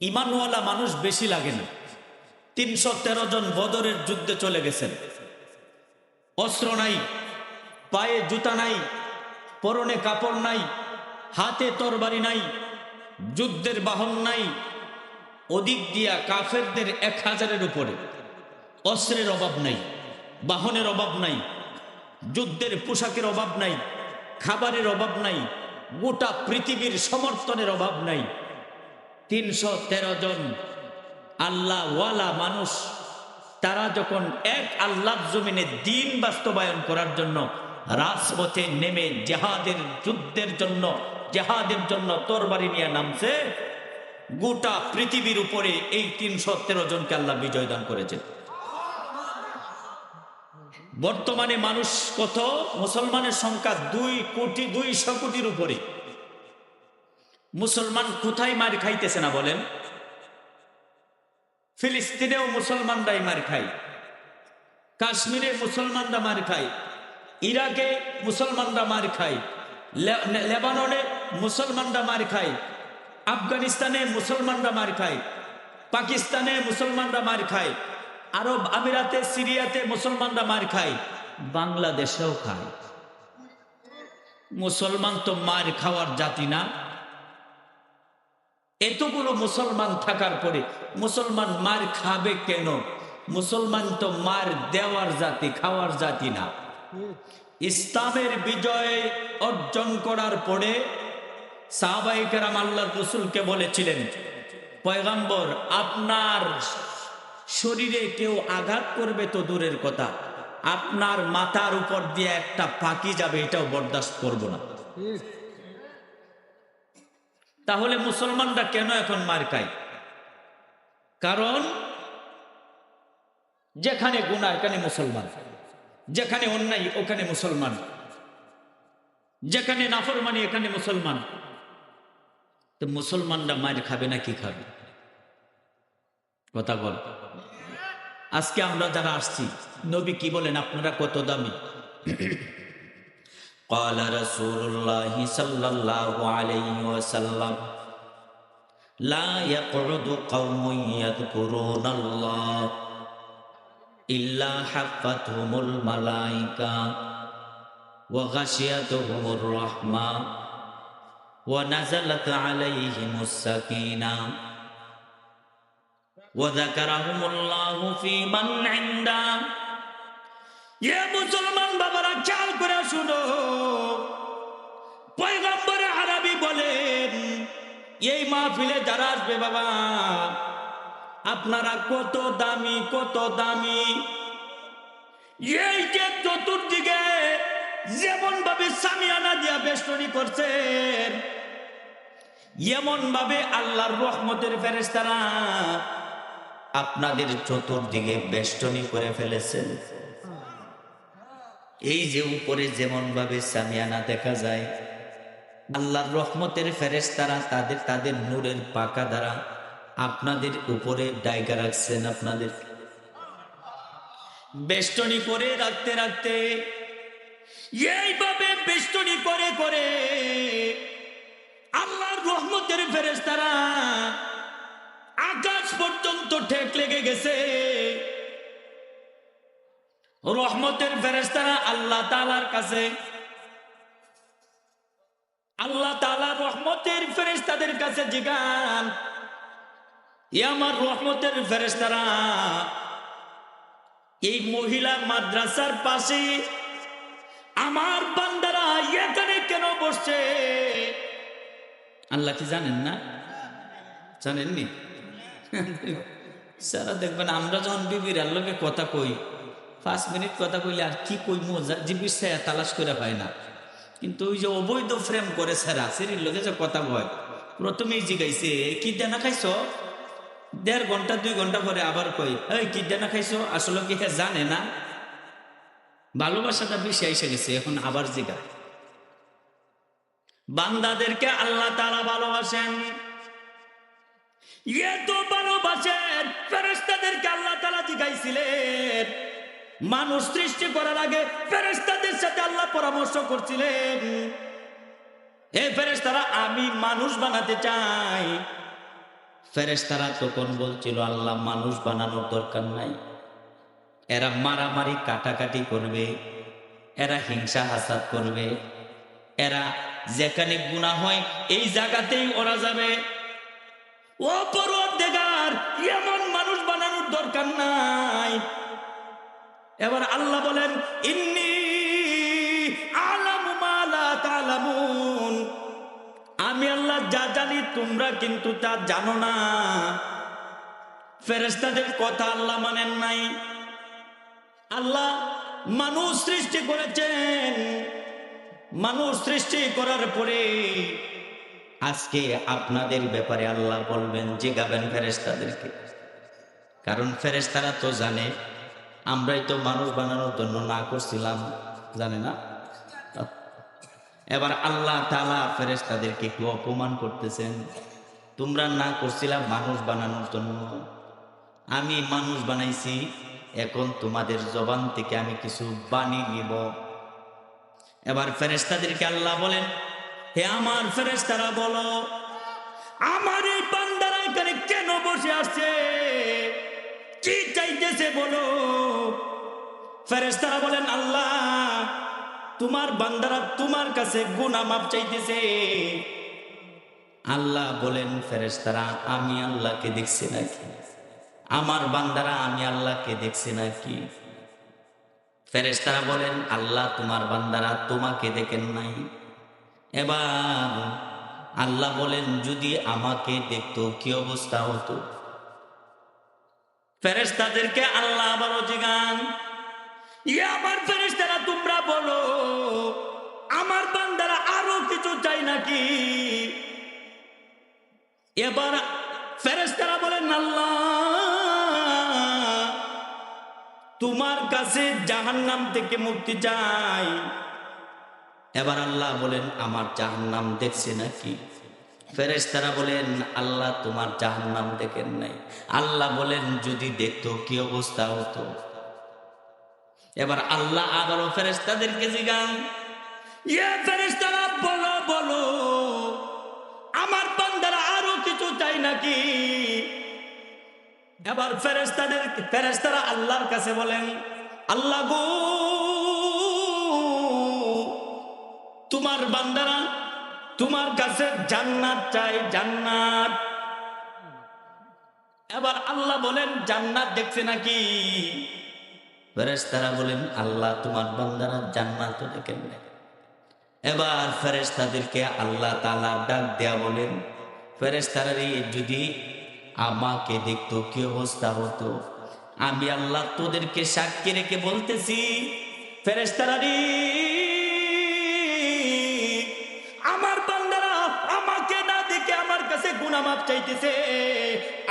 ইমানওয়ালা মানুষ বেশি লাগে না। তিনশো তেরো জন বদরের যুদ্ধে চলে গেছেন। অস্ত্র নাই, পায়ে জুতা নাই, পরনে কাপড় নাই, হাতে তরবারি নাই, যুদ্ধের বাহন নাই, ওদিক দিয়া কাফেরদের এক হাজারের উপরে। অস্ত্রের অভাব নাই, বাহনের অভাব নাই, যুদ্ধের পোশাকের অভাব নাই, খাবারের অভাব নাই, গোটা পৃথিবীর সমর্থনের অভাব নাই। তিনশো তেরো জন আল্লাহ ওয়ালা মানুষ, তারা যখন এক আল্লাহ জমিনে দিন বাস্তবায়ন করার জন্য রাজপথে নেমে জেহাদের যুদ্ধের জন্য, জেহাদের জন্য তরবারি নিয়ে নামছে, গোটা পৃথিবীর উপরে এই তিনশো তেরো জনকে আল্লাহ বিজয় দান করেছেন। বর্তমানে মানুষ কত? মুসলমানের সংখ্যা দুই কোটি, দুইশো কোটির উপরে। মুসলমান কোথায় মার খাইতেছে না বলেন? ফিলিস্তিনেও মুসলমানরাই মার খায়। কাশ্মীরে মুসলমানরা মার খায়। ইরাকে মুসলমানরা মার খায়। লেবাননে মুসলমানরা মার খায়। আফগানিস্তানে মুসলমানরা মার খায়। পাকিস্তানে মুসলমানরা মার খায়। আরব আমিরাতে, সিরিয়াতে মুসলমানরা মার খায়। বাংলাদেশেও খায়। মুসলমান তো মার খাওয়ার জাতি না। এতগুলো মুসলমান থাকার পরে মুসলমান মার খাবে কেন? মুসলমান তো মার দেওয়ার জাতি, খাওয়ার জাতি না। ইসলামের বিজয় অর্জন করার পরে সাহবাইকেরাম আল্লাহ রসুলকে বলেছিলেন, পয়গাম্বর, আপনার শরীরে কেউ আঘাত করবে তো দূরের কথা। আপনার মাথার উপর দিয়ে একটা পাখি যাবে, এটাও বরদাস্ত করব না। তাহলে মুসলমানরা কেন এখন মার খায়? কারণ যেখানে গুণা এখানে মুসলমান। যেখানে অন্যায়, ওখানে মুসলমান। যেখানে নাফরমানি, এখানে মুসলমান। তো মুসলমানরা মার খাবে না কি খাবে? কথা বল। আজকে আমরা যারা আসছি, নবী কি বলেন? আপনারা কত দামি? قال رسول الله صلى الله عليه وسلم لا يقعد قوم يذكرون الله إلا حفتهم الملائكة وغشيتهم الرحمة ونزلت عليهم السكينة. وذكرهم الله في من عنده এ মুসলমান বাবারা চাল করে শুনো। পয়গম্বরে আরবি বলেন, এই মাহফিলে যারা আসবে বাবা, আপনারা কত দামি কত দামি। এই যে চতুর্দিকে যেমন ভাবে সামিয়ানা দিয়া বেষ্টনী করছেন এমন ভাবে আল্লাহর রহমতের ফেরেস্তারা আপনাদের চতুর্দিকে বেষ্টনী করে ফেলেছেন। এই যে উপরে যেমন ভাবে সামিয়ানা দেখা যায়, আল্লাহর রহমতের ফেরেশতারা তাদের তাদের নূরের পাকা দ্বারা আপনাদের উপরে ডাইকা রাখছেন আপনাদের। বেষ্টনী করে রাখতে রাখতে, এইভাবে বেষ্টনী করে করে আল্লাহর রহমতের ফেরেস তারা আকাশ পর্যন্ত ঠেক লেগে গেছে। রহমতের ফেরেস্তারা আল্লাহ তালার কাছে, আল্লাহ তালা রহমতের ফেরেস্তাদের কাছে জিগান, এ আমার রহমতের ফেরেস্তারা এই মহিলা মাদ্রাসার পাশে আমার বান্দারা এখানে কেন বসছে? আল্লাহ কি জানেন না? জানেননি? সারা দেখবেন আমরা যখন বিবির আল্লাহকে কথা কই পাঁচ মিনিট কথা কইলে আর কি কই মজা জিবির ছায়া তালাশ করে হয় না। কিন্তু ওই যে অবৈধ ফ্রেম করে সেরা সেরির লোকে যে কথা কয়, প্রথমেই জিগাইছে কি দেনা খাইছ? দেড় ঘণ্টা, দুই ঘণ্টা পরে আবার কই এই কি দেনা খাইছো? আসলে কি হ্যাঁ জানে না? ভালোবাসাটা বেশি এসে গেছে, এখন আবার জিগা। বান্দাদেরকে আল্লাহ তারা ভালোবাসেন। এত ভালোবাসেন ফেরেস্তাদেরকে আল্লাহ তালা জিগাইছিলেন। মানুষ সৃষ্টি করার আগে ফেরেস্তাদের সাথে আল্লাহ পরামর্শ করছিলেন। হে ফেরেস্তারা আমি মানুষ বানাতে চাই। ফেরেস্তারা তখন বলছিল, আল্লাহ, মানুষ বানানোর দরকার নাই। এরা মারামারি কাটাকাটি করবে, এরা হিংসা হাসাদ করবে, এরা যেখানে গুণা হয় এই জায়গাতেই ওরা যাবে। ও পরওয়ারদেগার এমন মানুষ বানানোর দরকার নাই। এবার আল্লাহ বলেন, ইন্নি আমি আল্লাহ যা জানি তোমরা কিন্তু তা জানো না। ফেরেস্তাদের কথা আল্লাহ মানেন নাই। আল্লাহ মানুষ সৃষ্টি করেছেন। মানুষ সৃষ্টি করার পরে আজকে আপনাদের ব্যাপারে আল্লাহ বলবেন, জিগাবেন ফেরেস্তাদেরকে কারণ ফেরেস্তারা তো জানে আমরাই তো মানুষ বানানোর জন্য না করছিলাম, জানে না? এবার আল্লাহ তালা ফেরেস্তাদেরকে একটু অপমান করতেছেন, তোমরা না করছিলাম মানুষ বানানোর জন্য। আমি মানুষ বানাইছি, এখন তোমাদের জবান থেকে আমি কিছু বাণী নিব। এবার ফেরেস্তাদেরকে আল্লাহ বলেন, হে আমার ফেরেস্তারা বলো, আমার এই বান্দারা এখানে কেন বসে আসছে কি চাইতেছে, বলো। ফেরেস্তারা বলেন, আল্লাহ, তোমার বান্দারা তোমার কাছে গুনা মাপ চাইতেছে। আল্লাহ বলেন ফেরেস্তারা আমি আল্লাহকে দেখছি নাকি? আমার বান্দারা, আমি আল্লাহকে দেখছি নাকি? ফেরেস্তারা বলেন, আল্লাহ, তোমার বান্দারা তোমাকে দেখেন নাই। এবার আল্লাহ বলেন, যদি আমাকে দেখতো, কি অবস্থা হতো? ফেরেস্তাদেরকে আল্লাহ আবারও জিগান ইয়ে আমার ফেরেস্তারা তোমরা বলো, আমার বান্দারা আরও কিছু চাই নাকি? এবার ফেরেস্তারা বলেন, আল্লাহ, তোমার কাছে জাহান্নাম থেকে মুক্তি চাই। এবার আল্লাহ বলেন, আমার জাহান্নাম দেখছে নাকি? ফেরেস্তারা বলেন, আল্লাহ তোমার জাহান্নাম দেখেন নাই। আল্লাহ বলেন, যদি দেখতো কি অবস্থা হতো? এবার আল্লাহ আবারও ফেরেস্তাদেরকে জিগান ইয়ে ফেরেস্তারা বলো বলো, আমার বান্দারা আরও কিছু চাই নাকি? এবার ফেরেস্তাদের ফেরেস্তারা আল্লাহর কাছে বলেন, আল্লাহ গো, তোমার বান্দারা তোমার কাছে জান্নাত চাই, জান্নাত। এবার আল্লাহ বলেন, জান্নাত দেখছে নাকি? ফেরেস্তারা বলেন, আল্লাহ তোমার বান্দারা জান্নাত দেখেন না এবার ফেরেস্তাদেরকে আল্লাহ তালা ডাক দেয়া বলেন ফেরেস্তারারি যদি আমাকে দেখতো, কি অবস্থা হতো? আমি আল্লাহ তোদেরকে সাক্ষী রেখে বলতেছি ফেরেস্তারারি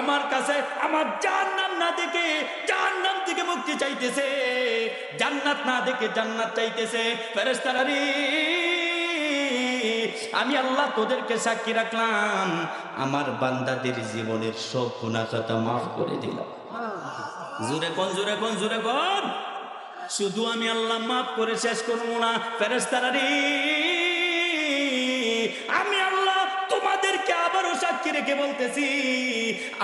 আমার কাছে, আমার জান্নাত না দেখে জান্নাত থেকে মুক্তি চাইতেছে। জান্নাত না দেখে জান্নাত চাইতেছে। ফেরেস্তারারি আমি আল্লাহ তোদেরকে সাক্ষী রাখলাম। আমার বান্দাদের জীবনের সব গুণাকতা মাফ করে দিলাম। জুরে কোন জুরে কোন জুরে কোন? শুধু আমি আল্লাহ মাফ করে শেষ করব না। ফেরেস্তারারি আমি সাক্ষী বলতেছি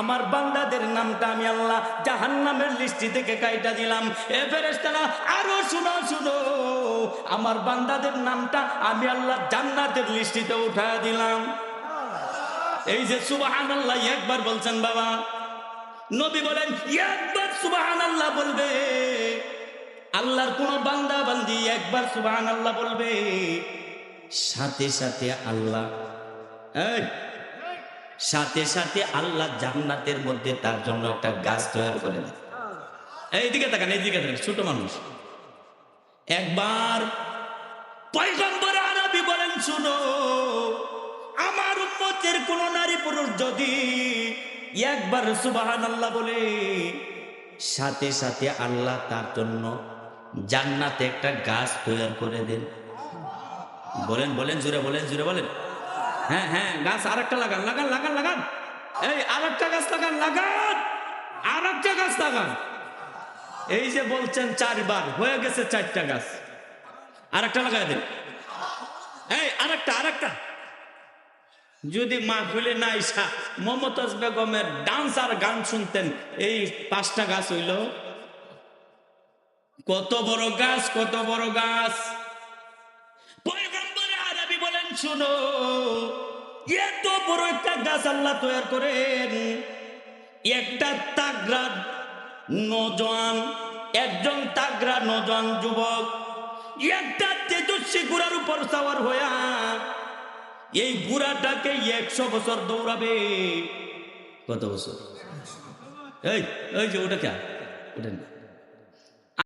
আমার বান্দাদের নামটা আমি আল্লাহ জাহান্নামের লিস্টি থেকে কাইটা দিলাম। এ ফেরেস্তারা আরও শুনো শুনো আমার বান্দাদের নামটা আমি আল্লাহ জান্নাতের লিস্টিতে উঠা দিলাম। এই যে সুবাহান আল্লাহ একবার বলছেন বাবা। নবী বলেন একবার সুবাহান আল্লাহ বলবে। আল্লাহর কোন বান্দা বান্দি একবার সুবাহান আল্লাহ বলবে। সাথে সাথে আল্লাহ এই, সাথে সাথে আল্লাহ জান্নাতের মধ্যে তার জন্য একটা গাছ তৈরি করে দেয়। এইদিকে তাকান এইদিকে তাকান, ছোট মানুষ। একবার পয়গম্বর আরবি বলেন, শুনো, আমার উম্মতের কোন নারী পুরুষ যদি একবার সুবাহান আল্লাহ বলে, সাথে সাথে আল্লাহ তার জন্য জান্নাতে একটা গাছ তৈরি করে দেন। বলেন বলেন জুড়ে বলেন জুড়ে বলেন। হ্যাঁ হ্যাঁ গাছ আর একটা লাগান লাগান লাগান লাগান। এই আর একটা গাছ লাগান লাগান। আর একটা গাছ লাগান। এই যে বলছেন চারবার, হয়ে গেছে চারটা গাছ। আর একটা লাগাই দেন। এই আর একটা আর একটা যদি মাহফিলে না ইসা মমতাজ বেগমের ডান্স আর গান শুনতেন, এই পাঁচটা গাছ হইল। কত বড় গাছ, কত বড় গাছ। শুনো, এত বড় একটা গাছ আল্লাহ তৈরি করেন। একটা তাগরা নজওয়ান, একজন তাগরা নজওয়ান যুবক, একটা তেজস্বী গুড়ার উপর সাওয়ার হইয়া এই বুড়াটাকে একশো বছর দৌড়াবে। কত বছর? এই ওই যে ওটা কে? ওটা না।